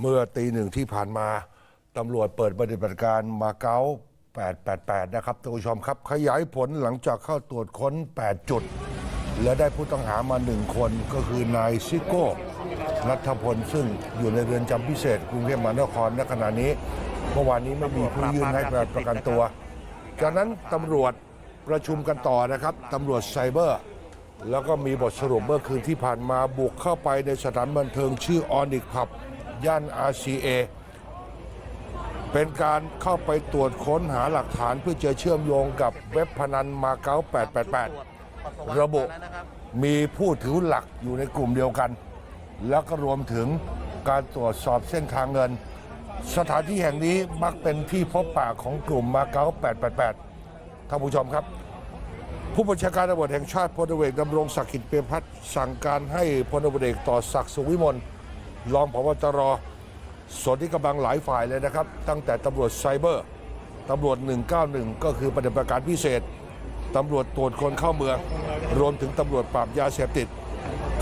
เมื่อตีหนึ่งที่ผ่านมาตำรวจเปิดปฏิบัติการมาเก๊า888 นะครับท่านผู้ชมครับ ขยายผลหลังจากเข้าตรวจค้น 8 จุด และได้ผู้ต้องหามาหนึ่งคนก็คือนายซิโก้นัทพลซึ่งอยู่ในเรือนจำพิเศษกรุงเทพมหานครณขณะนี้เมื่อวานนี้ไม่มีผู้ยื่นให้ประกันตัว จากนั้นตำรวจประชุมกันต่อนะครับตำรวจไซเบอร์ แล้วก็มีบทสรุปเมื่อคืนที่ผ่านมาบุกเข้าไปในสถานบันเทิงชื่อออนิกผับ ย่าน RCA เป็นการเข้าไปตรวจค้นหาหลักฐานเพื่อจะเชื่อมโยงกับเว็บพนันมาเก๊า888 ระบุมีผู้ถือหลักอยู่ในกลุ่มเดียวกัน แล้วก็รวมถึงการตรวจสอบเส้นทางเงิน สถานที่แห่งนี้มักเป็นที่พบปะของกลุ่มมาเก๊า888 ท่านผู้ชมครับ ผู้บัญชาการตำรวจแห่งชาติพลตำรวจเอกดำรงศักดิ์กิจเปียพัฒน์สั่งการให้พลตำรวจเอกต่อศักดิ์สุวิมล รองผบตรส่วนที่กำลังหลายฝ่ายเลยนะครับ ตั้งแต่ตำรวจไซเบอร์ตำรวจ 191 ก็คือปฏิบัติการพิเศษตำรวจตรวจคนเข้าเมือง รวมถึงตำรวจปราบยาเสพติด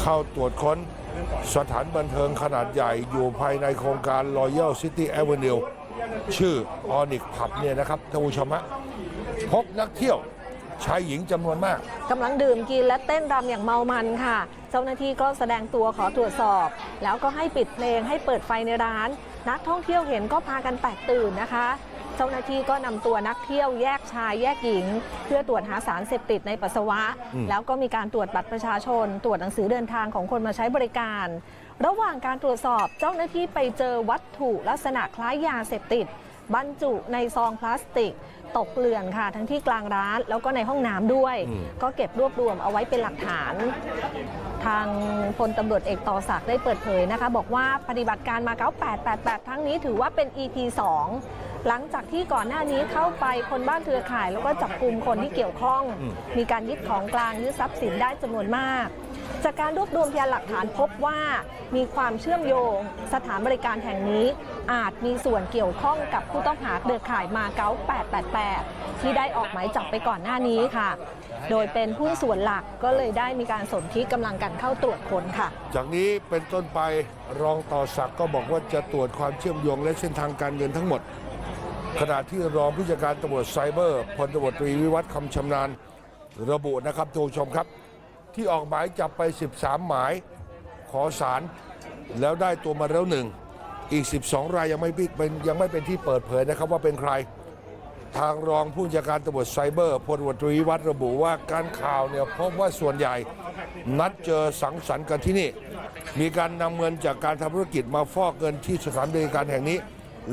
เข้าตรวจค้นสถานบันเทิงขนาดใหญ่อยู่ภายในโครงการ Royal City Avenue ชื่อออนิกผับเนี่ยนะครับท่านผู้ชมฮะพบนักเที่ยว ชายหญิงจำนวนมาก กำลังดื่มกินและเต้นรำอย่างเมามันค่ะ เจ้าหน้าที่ก็แสดงตัวขอตรวจสอบ แล้วก็ให้ปิดเพลงให้เปิดไฟในร้าน นักท่องเที่ยวเห็นก็พากันแตกตื่นนะคะ เจ้าหน้าที่ก็นำตัวนักเที่ยวแยกชายแยกหญิง เพื่อตรวจหาสารเสพติดในปัสสาวะ อืม แล้วก็มีการตรวจบัตรประชาชน ตรวจหนังสือเดินทางของคนมาใช้บริการ ระหว่างการตรวจสอบเจ้าหน้าที่ไปเจอวัตถุลักษณะคล้ายยาเสพติด บรรจุในซองพลาสติก ตกเกลื่อนค่ะ ทั้งที่กลางร้านแล้วก็ในห้องน้ำด้วย อืม ก็เก็บรวบรวมเอาไว้เป็นหลักฐาน ทางพลตำรวจเอกต่อศักดิ์ได้เปิดเผยนะคะ บอกว่าปฏิบัติการมาเก๊า888 ครั้งนี้ถือว่าเป็น EP 2 หลังจากที่ก่อนหน้านี้เข้าไปคนบ้านเครือข่าย แล้วก็จับกลุ่มคนที่เกี่ยวข้อง อืม มีการยึดของกลางยึดทรัพย์สินได้จำนวนมาก จากการรวบรวมพยานหลักฐานพบว่ามีความเชื่อมโยง สถานบริการแห่งนี้อาจมีส่วนเกี่ยวข้องกับผู้ต้องหาเครือข่ายมาเก๊า888 ที่ได้ออกหมายจับไปก่อนหน้านี้ค่ะ โดยเป็นผู้นส่วนหลักก็เลยได้มีการสนที่กำลังกันเข้าตรวจค้นค่ะ จากนี้เป็นต้นไปรองต่อศักดิ์ก็บอกว่าจะตรวจความเชื่อมโยงและเส้นทางการเงินทั้งหมด ขณะที่รองผู้จัดการตำรวจไซเบอร์พลตำรวจตรีวิวัฒน์คำชำนาญระบุนะครับทุกชมครับ ที่ออกหมายจับไป 13 หมายขอสารแล้วได้ตัวมาแล้วหนึ่งอีก 12 รายยังไม่เป็นยังไม่เป็นที่เปิดเผยนะครับว่าเป็นใคร ทางรองผู้จัดการตำรวจไซเบอร์พลวจตรีวิวัฒน์ระบุว่าการข่าวเนี่ยพบว่าส่วนใหญ่นัดเจอสังสรรค์กันที่นี่ มีการนำเงินจากการทำธุรกิจมาฟอกเงินที่สถานบริการแห่งนี้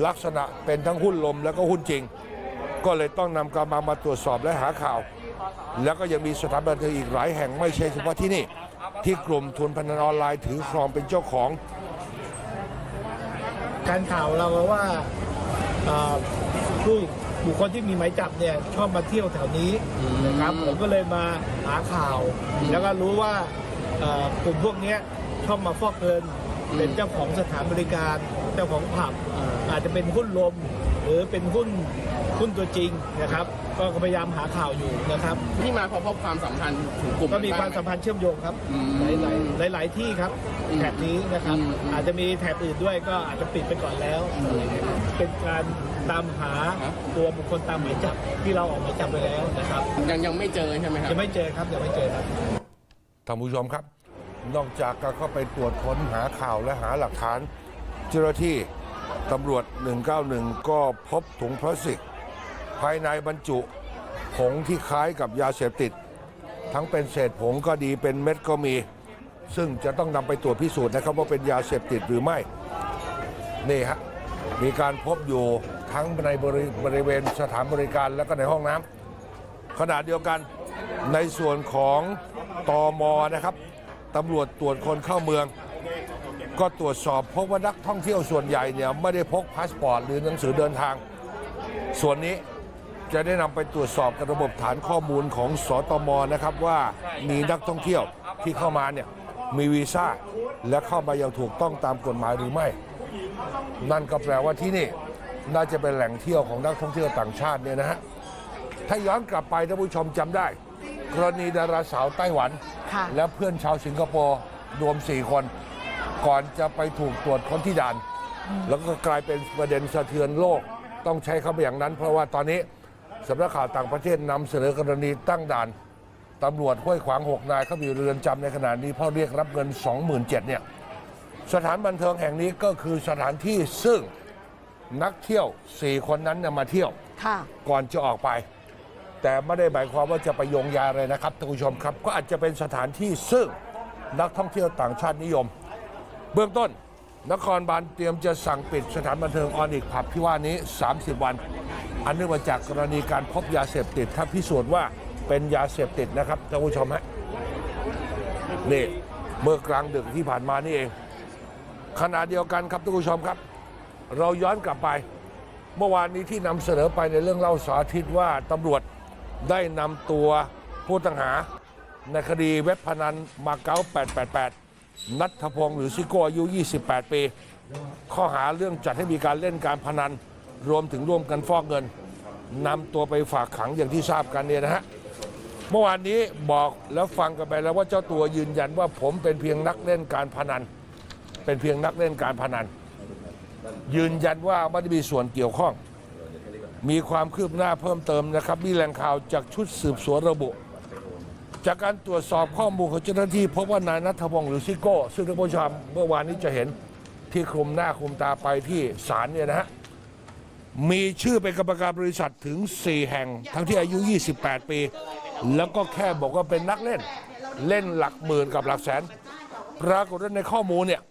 ลักษณะเป็นทั้งหุ้นลมแล้วก็หุ้นจริง ก็เลยต้องนำกำลังมาตรวจสอบและหาข่าว แล้วก็ยังมีสถานบันเทิงอีกหลายแห่งไม่ใช่เฉพาะที่นี่ ที่กลุ่มทุนพนันออนไลน์ถือครองเป็นเจ้าของ การข่าวเราว่าอ่าผู้บุคคลที่มีหมายจับเนี่ยชอบมาเที่ยวแถวนี้นะครับผมก็เลยมาหาข่าว แล้วก็รู้ว่าเอ่อกลุ่มพวกเนี้ยชอบมาฟอกเงินเป็นเจ้าของสถานบริการเจ้าของผับอาจจะเป็นหุ้นลมห รือเป็นหุ้นหุ้นตัวจริงนะครับ ก็พยายามหาข่าวอยู่นะครับ ที่มาพอพบความสัมพันธ์ถึงกลุ่มก็มีความบ้สัมพันธ์เชื่อมโยงครับ อืม หลายๆหลาย ๆ ที่ครับอืมแถบนี้นะครับ อืมอืมอาจจะมีแถบอื่นด้วยก็อาจจะปิดไปก่อนแล้วอะไรเงี้ยเป็นการตามหาครับ ตัวบุคคลตามหมายจับที่เราออกหมายจับไปแล้วนะครับยังยังไม่เจอใช่ไหมครับ ยังไม่เจอครับยังไม่เจอครับ ท่านผู้ชมครับ นอกจากการเข้าไปตรวจค้นหาข่าวและหาหลักฐาน เจ้าหน้าที่ ตำรวจ 191 ก็พบถุงพลาสติก ภายในบรรจุผงที่คล้ายกับยาเสพติด ทั้งเป็นเศษผงก็ดีเป็นเม็ดก็มี ซึ่งจะต้องนำไปตรวจพิสูจน์นะครับว่าเป็นยาเสพติดหรือไม่ นี่ฮะ มีการพบอยู่ทั้งในบริบรเวณสถานบริการและก็ในห้องน้ำขณะเดียวกันในส่วนของตอมนะครับตำรวจตรวจคนเข้าเมือง ก็ตรวจสอบพบว่านักท่องเที่ยวส่วนใหญ่เนี่ยไม่ได้พกพาสปอร์ตหรือหนังสือเดินทาง ส่วนนี้จะได้นำไปตรวจสอบกับระบบฐานข้อมูลของสตมนะครับว่ามีนักท่องเที่ยวที่เข้ามาเนี่ยมีวีซ่าและเข้ามาอย่างถูกต้องตามกฎหมายหรือไม่ นั่นก็แปลว่าที่นี่น่าจะเป็นแหล่งเที่ยวของนักท่องเที่ยวต่างชาติเนี่ยนะฮะถ้าย้อนกลับไปท่านผู้ชมจำได้ กรณีดาราสาวไต้หวันค่ะและเพื่อนชาวสิงคโปร์รวม 4 คน ก่อนจะไปถูกตรวจค้นที่ด่าน แล้วก็กลายเป็นประเด็นสะเทือนโลก ต้องใช้คำอย่างนั้น เพราะว่าตอนนี้สำนักข่าวต่างประเทศนำเสนอกรณีตั้งด่านตำรวจห้วยขวางหกนายเขาอยู่เรือนจำในขณะนี้เพราะเรียกรับเงิน 27,000เนี่ยสถานบันเทิงแห่งนี้ก็คือสถานที่ซึ่งนักเที่ยว4คนนั้นเนี่ยมาเที่ยวค่ะก่อนจะออกไป แต่ไม่ได้หมายความว่าจะไปโยงยาเลยนะครับท่านผู้ชมครับ ก็อาจจะเป็นสถานที่ซึ่งนักท่องเที่ยวต่างชาตินิยม เบื้องต้น นครบาลเตรียมจะสั่งปิดสถานบันเทิงออนิกผับที่ว่านี้ 30 วัน อันเนื่องมาจากกรณีการพบยาเสพติด ถ้าพิสูจน์ว่าเป็นยาเสพติดนะครับท่านผู้ชมฮะนี่เมื่อกลางดึกที่ผ่านมานี่เอง ขณะเดียวกันครับท่านผู้ชมครับ เราย้อนกลับไป เมื่อวานนี้ที่นำเสนอไปในเรื่องเล่าสาธิตว่าตำรวจได้นำตัวผู้ต้องหาในคดีเว็บพนันมาเก๊า888 นัทพงศ์หรือซิโก้อายุ 28 ปี ข้อหาเรื่องจัดให้มีการเล่นการพนัน รวมถึงร่วมกันฟอกเงินนำตัวไปฝากขังอย่างที่ทราบกันเนี่ยนะฮะ เมื่อวานนี้บอกแล้วฟังกันไปแล้วว่าเจ้าตัวยืนยันว่าผมเป็นเพียงนักเล่นการพนัน เป็นเพียงนักเล่นการพนัน ยืนยันว่าไม่ได้มีส่วนเกี่ยวข้อง มีความคืบหน้าเพิ่มเติมนะครับ มีแหล่งข่าวจากชุดสืบสวนระบุ จากการตรวจสอบข้อมูลของเจ้าหน้าที่พบว่านายนัทพงศ์หรือซิโก้ ซึ่งท่านผู้ชมเมื่อวานนี้จะเห็นที่คลุมหน้าคลุมตาไปที่ศาลเนี่ยนะฮะมีชื่อเป็นกรรมการบริษัทถึง 4 แห่ง ทั้งที่อายุ 28 ปี แล้วก็แค่บอกว่าเป็นนักเล่น เล่นหลักหมื่นกับหลักแสน ปรากฏว่าในข้อมูลเนี่ย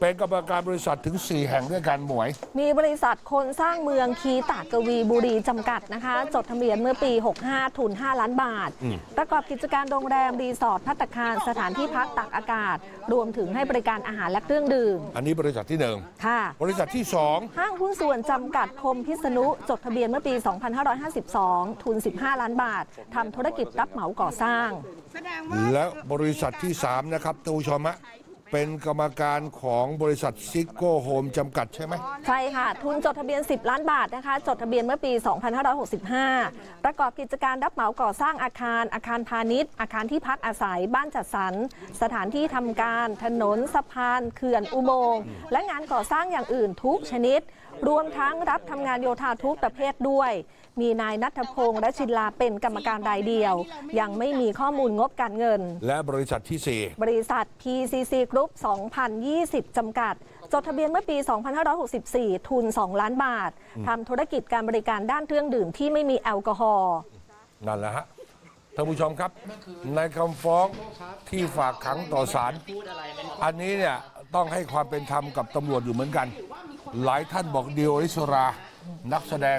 เป็นกรรมการบริษัทถึง 4 แห่งด้วยกันหมวย มีบริษัทคนสร้างเมืองคีตากวีบุรีจำกัดนะคะ จดทะเบียนเมื่อปี 65 ทุน 5 ล้านบาท ประกอบกิจการโรงแรม รีสอร์ทพัตตาคารสถานที่พักตักอากาศ รวมถึงให้บริการอาหารและเครื่องดื่ม อันนี้บริษัทที่หนึ่งค่ะ บริษัทที่สองห้างหุ้นส่วนจำกัดคมพิษณุจดทะเบียนเมื่อปี 2552 ทุน 15 ล้านบาททำธุรกิจรับเหมาก่อสร้าง และบริษัทที่ 3 นะครับท่านผู้ชมฮะ เป็นกรรมการของบริษัทซิโก้โฮมจำกัดใช่ไหม ใช่ค่ะ ทุนจดทะเบียน 10 ล้านบาทนะคะ จดทะเบียนเมื่อปี 2565 ประกอบกิจการรับเหมาก่อสร้างอาคาร อาคารพาณิชย์ อาคารที่พักอาศัย บ้านจัดสรร สถานที่ทำการ ถนน สะพาน เขื่อน อุโมงค์ และงานก่อสร้างอย่างอื่นทุกชนิด รวมทั้งรับทำงานโยธาทุกประเภทด้วย มีนายนัทพงษ์และชินลาเป็นกรรมการรายเดียว ยังไม่มีข้อมูลงบการเงิน และบริษัทที่บริษัท PCC Group 2020 จำกัด จดทะเบียนเมื่อปี 2564 ทุน 2 ล้านบาททำธุรกิจการบริการด้านเครื่องดื่มที่ไม่มีแอลกอฮอล์4นั่นแหละฮะท่านผู้ชมครับ ในคำฟ้องที่ฝากขังต่อศาลอันนี้เนี่ยต้องให้ความเป็นธรรมกับตำรวจอยู่เหมือนกัน หลายท่านบอกดิวอิสรา นักแสดง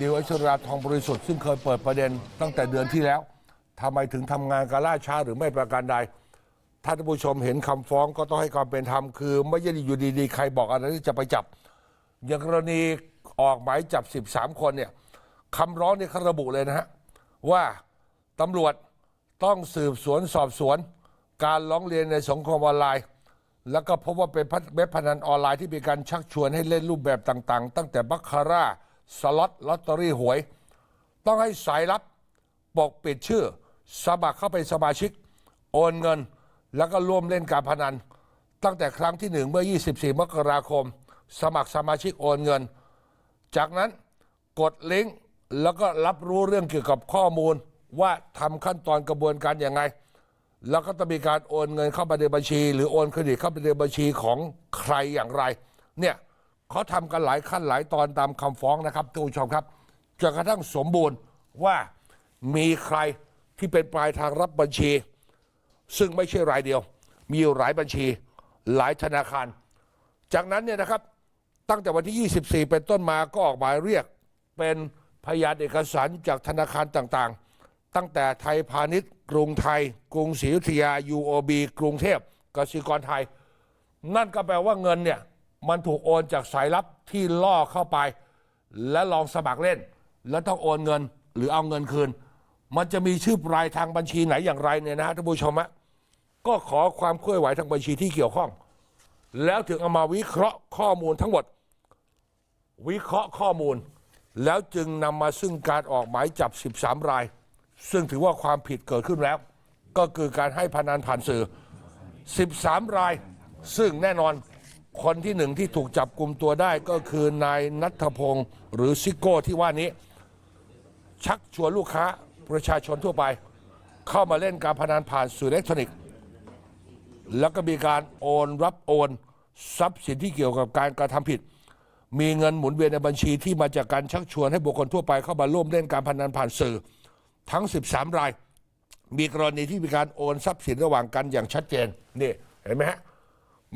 ดิวอิสราทองบริสุทธิ์ซึ่งเคยเปิดประเด็นตั้งแต่เดือนที่แล้วทำไมถึงทำงานการล่าช้าหรือไม่ประการใดท่านผู้ชมเห็นคำฟ้องก็ต้องให้ความเป็นธรรมคือ ไม่ใช่อยู่ดีๆ ใครบอกอะไรที่จะไปจับ อย่างกรณีออกหมายจับ 13 คนเนี่ยคำร้องเนี่ยเขาระบุเลยนะฮะว่าตำรวจต้องสืบสวนสอบสวน การร้องเรียนในสังคมออนไลน์ แล้วก็พบว่าเป็นเว็บพนันออนไลน์ที่มีการชักชวนให้เล่นรูปแบบต่างๆ ตั้งแต่บัคคาร่าสล็อตลอตเตอรี่หวย ต้องให้สายลับปกปิดชื่อ สมัครเข้าเป็นสมาชิก โอนเงิน แล้วก็ร่วมเล่นการพนัน ตั้งแต่ครั้งที่หนึ่งเมื่อ 24 มกราคม สมัครสมาชิกโอนเงิน จากนั้นกดลิงก์แล้วก็รับรู้เรื่องเกี่ยวกับข้อมูลว่าทำขั้นตอนกระบวนการอย่างไง แล้วก็จะมีการโอนเงินเข้าไปในบัญชี หรือโอนเครดิตเข้าไปในบัญชีของใครอย่างไร เนี่ยเขาทำกันหลายขั้นหลายตอนตามคำฟ้องนะครับท่านผู้ชมครับจนกระทั่งสมบูรณ์ว่ามีใครที่เป็นปลายทางรับบัญชี ซึ่งไม่ใช่รายเดียว มีหลายบัญชี หลายธนาคาร จากนั้นเนี่ยนะครับตั้งแต่วันที่ 24 เป็นต้นมาก็ออกหมายเรียกเป็นพยานเอกสารจากธนาคารต่างๆ ตั้งแต่ไทยพาณิชย์ กรุงไทย กรุงศรีอยุธยา UOB กรุงเทพกสิกรไทย นั่นก็แปลว่าเงินเนี่ยมันถูกโอนจากสายลับที่ล่อเข้าไป และลองสมัครเล่น แล้วต้องโอนเงินหรือเอาเงินคืน มันจะมีชื่อปลายทางบัญชีไหนอย่างไรเนี่ยนะฮะท่านผู้ชมะก็ขอความเคลื่อนไหวทางบัญชีที่เกี่ยวข้อง แล้วถึงเอามาวิเคราะห์ข้อมูลทั้งหมด วิเคราะห์ข้อมูล แล้วจึงนำมาซึ่งการออกหมายจับ 13 ราย ซึ่งถือว่าความผิดเกิดขึ้นแล้ว ก็คือการให้พนันผ่านสื่อ 13 ราย ซึ่งแน่นอนคนที่หนึ่งที่ถูกจับกลุ่มตัวได้ก็คือนายนัทพงศ์หรือซิโก้ที่ว่านี้ ชักชวนลูกค้าประชาชนทั่วไป เข้ามาเล่นการพนันผ่านสื่ออิเล็กทรอนิกส์ แล้วก็มีการโอนรับโอนทรัพย์สินที่เกี่ยวกับการกระทำผิด มีเงินหมุนเวียนในบัญชีที่มาจากการชักชวนให้บุคคลทั่วไปเข้ามาร่วมเล่นการพนันผ่านสื่อ ทั้ง 13 ราย มีกรณีที่มีการโอนทรัพย์สินระหว่างกันอย่างชัดเจนนี่เห็นไหมฮะ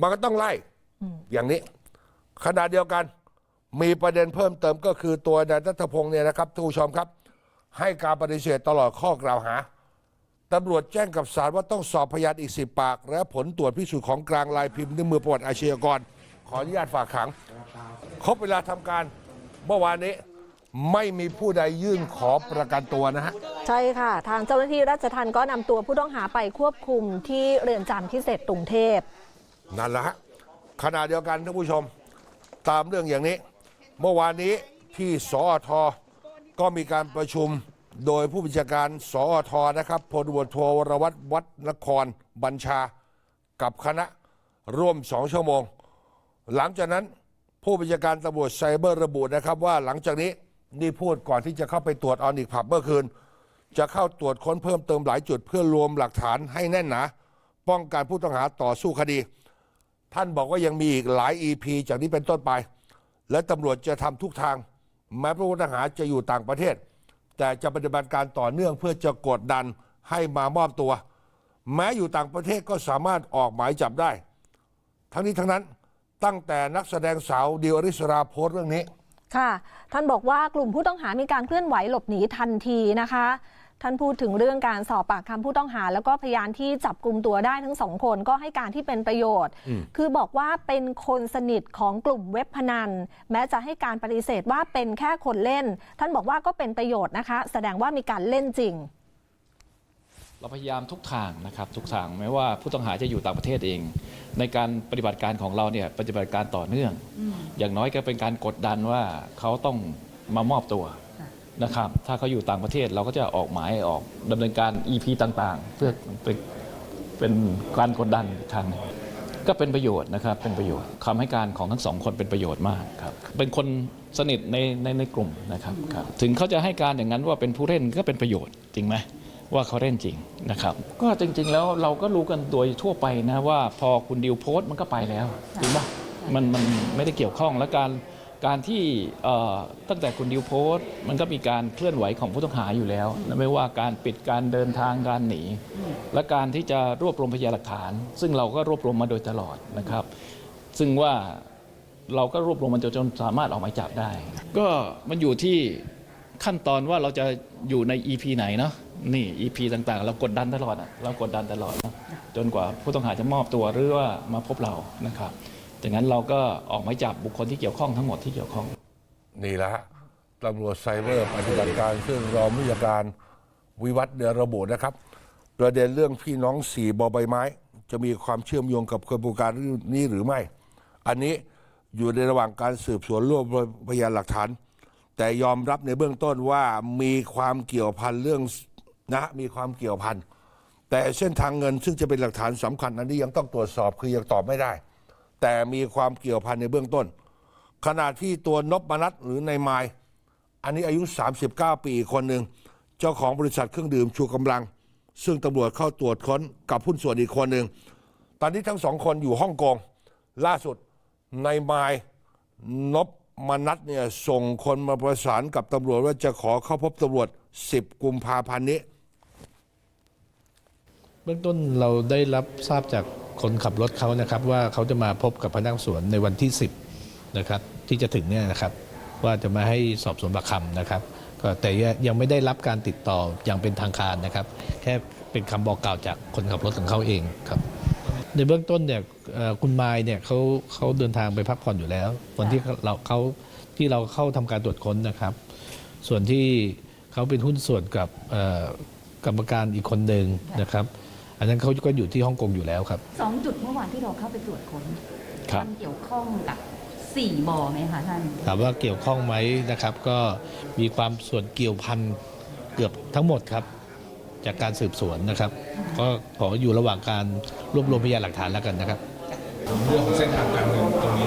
มันก็ต้องไล่อย่างนี้ ขณะเดียวกันมีประเด็นเพิ่มเติมก็คือตัวนายนัทพงศ์เนี่ยนะครับทุกผู้ชมครับ ให้การปฏิเสธตลอดข้อกล่าวหาตำรวจแจ้งกับศาลว่าต้องสอบพยานอีกสิปาก และผลตรวจพิสูจน์ของกลางลายพิมพ์ในวมือประวัติอาชญากร ขออนุญาตฝากขัง ครบเวลาทำการเมื่อวานนี้ ไม่มีผู้ใดยื่นขอประกันตัวนะฮะ ใช่ค่ะ ทางเจ้าหน้าที่ราชทัณฑ์ก็นำตัวผู้ต้องหาไปควบคุมที่เรือนจำพิเศษกรุงเทพ นั่นแหละฮะขณะเดียวกันท่านผู้ชม ตามเรื่องอย่างนี้ เมื่อวานนี้ที่สอทก็มีการประชุมโดยผู้บัญชาการสอทนะครับพลตำรวจโทวรวัตรวัดนครบัญชากับคณะร่วมสองชั่วโมง หลังจากนั้นผู้บัญชาการตำรวจไซเบอร์ระบุนะครับว่าหลังจากนี้ นี่พูดก่อนที่จะเข้าไปตรวจออนิกผับเมื่อคืน จะเข้าตรวจค้นเพิ่มเติมหลายจุดเพื่อรวมหลักฐานให้แน่นหนาป้องกันผู้ต้องหาต่อสู้คดี ท่านบอกว่ายังมีอีกหลาย EP จากนี้เป็นต้นไป และตำรวจจะทำทุกทาง แม้ผู้ต้องหาจะอยู่ต่างประเทศ แต่จะปฏิบัติการต่อเนื่องเพื่อจะกดดันให้มามอบตัว แม้อยู่ต่างประเทศก็สามารถออกหมายจับได้ ทั้งนี้ทั้งนั้นตั้งแต่นักแสดงสาวดิวอริสราโพสต์เรื่องนี้ ค่ะ ท่านบอกว่ากลุ่มผู้ต้องหามีการเคลื่อนไหวหลบหนีทันทีนะคะ ท่านพูดถึงเรื่องการสอบปากคำผู้ต้องหา แล้วก็พยานที่จับกลุ่มตัวได้ทั้งสองคนก็ให้การที่เป็นประโยชน์ คือบอกว่าเป็นคนสนิทของกลุ่มเว็บพนัน แม้จะให้การปฏิเสธว่าเป็นแค่คนเล่น ท่านบอกว่าก็เป็นประโยชน์นะคะ แสดงว่ามีการเล่นจริง เราพยายามทุกทางนะครับทุกทางไม่ว่าผู้ต้องหาจะอยู่ต่างประเทศเอง ในการปฏิบัติการของเราเนี่ยปฏิบัติการต่อเนื่อง อย่างน้อยก็เป็นการกดดันว่าเขาต้องมามอบตัวนะครับถ้าเขาอยู่ต่างประเทศเราก็จะออกหมายออกดำเนินการ EP ต่างๆ เพื่อเป็นเป็นการกดดันอีกทางหนึ่งก็เป็นประโยชน์นะครับเป็นประโยชน์คำให้การของทั้งสองคนเป็นประโยชน์มากครับเป็นคนสนิทในในในกลุ่มนะครับครับถึงเขาจะให้การอย่างนั้นว่าเป็นผู้เล่นก็เป็นประโยชน์จริงไหม ว่าเขาเล่นจริงนะครับ ก็จริง ๆ แล้วเราก็รู้กันโดยทั่วไปนะว่าพอคุณดิวโพสต์มันก็ไปแล้วจริงปะมันมันไม่ได้เกี่ยวข้องและการการที่เอ่อตั้งแต่คุณดิวโพสต์ มันก็มีการเคลื่อนไหวของผู้ต้องหาอยู่แล้วนะไม่ว่าการปิดการเดินทางการหนี และการที่จะรวบรวมพยานหลักฐาน ซึ่งเราก็รวบรวมมาโดยตลอดนะครับ ซึ่งว่าเราก็รวบรวมมันจนจนสามารถออกหมายจับได้ ก็มันอยู่ที่ขั้นตอนว่าเราจะอยู่ใน EP ไหนเนาะ นี่ EP ต่างๆ เรากดดันตลอดอะเรากดดันตลอดนะจนกว่าผู้ต้องหาจะมอบตัวหรือว่ามาพบเรานะครับดังนั้นเราก็ออกหมายจับบุคคลที่เกี่ยวข้องทั้งหมดที่เกี่ยวข้อง นี่แหละฮะตำรวจไซเบอร์ปฏิบัติการซึ่งรองผู้จัดการวิวัฒน์เดชระบุนะครับ ประเด็นเรื่องพี่น้องสี่บอใบไม้ จะมีความเชื่อมโยงกับขบวนการนี้หรือไม่ อันนี้อยู่ในระหว่างการสืบสวนรวบรวมพยานหลักฐาน แต่ยอมรับในเบื้องต้นว่ามีความเกี่ยวพันเรื่อง นะมีความเกี่ยวพันแต่เส้นทางเงินซึ่งจะเป็นหลักฐานสำคัญอันนี้ยังต้องตรวจสอบคือยังตอบไม่ได้ แต่มีความเกี่ยวพันในเบื้องต้น ขณะที่ตัวนพมนัทหรือนายไมายอันนี้อายุ 39 ปีอีกคนหนึ่งเจ้าของบริษัทเครื่องดื่มชูกำลัง ซึ่งตำรวจเข้าตรวจค้นกับหุ้นส่วนอีกคนหนึ่งตอนนี้ทั้งสองคนอยู่ฮ่องกงล่าสุดนายไมายนพมนัทเนี่ยส่งคนมาประสานกับตำรวจว่าจะขอเข้าพบตำรวจ 10 กุมภาพันธ์นี้ บื้องต้นเราได้รับทราบจากคนขับรถเขานะครับ ว่าเขาจะมาพบกับพนักสวนในวันที่ 10นะครับที่จะถึงเนี่ยนะครับ ว่าจะมาให้สอบสวนปากคำนะครับ ก็แต่ยังไม่ได้รับการติดต่ออย่างเป็นทางการนะครับ แค่เป็นคำบอกกล่าวจากคนขับรถของเขาเองครับในเบื้องต้นเนี่ยคุณไมายเนี่ยเขาเขาเดินทางไปพักผ่อนอยู่แล้ววันที่เราเขาที่เราเข้าทำการตรวจค้นนะครับ ส่วนที่เขาเป็นหุ้นส่วนกับกรรมการอีกคนหนึ่งนะครับ อันนั้นเขาก็อยู่ที่ฮ่องกงอยู่แล้วครับ สองจุดเมื่อวานที่เราเข้าไปตรวจค้นครับ มันเกี่ยวข้องกับสี่บ่อไหมคะท่าน ถามว่าเกี่ยวข้องไหมนะครับ ก็มีความส่วนเกี่ยวพันเกือบทั้งหมดครับ จากการสืบสวนนะครับ ก็ขออยู่ระหว่างการรวบรวมพยานหลักฐานแล้วกันนะครับ เรื่องของเส้นทางการเงินตรงนี้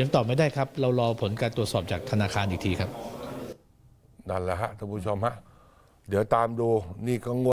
ยังตอบไม่ได้ครับ เรารอผลการตรวจสอบจากธนาคารอีกทีครับ นั่นแหละฮะท่านผู้ชมฮะ เดี๋ยวตามดูนี่ก็งวด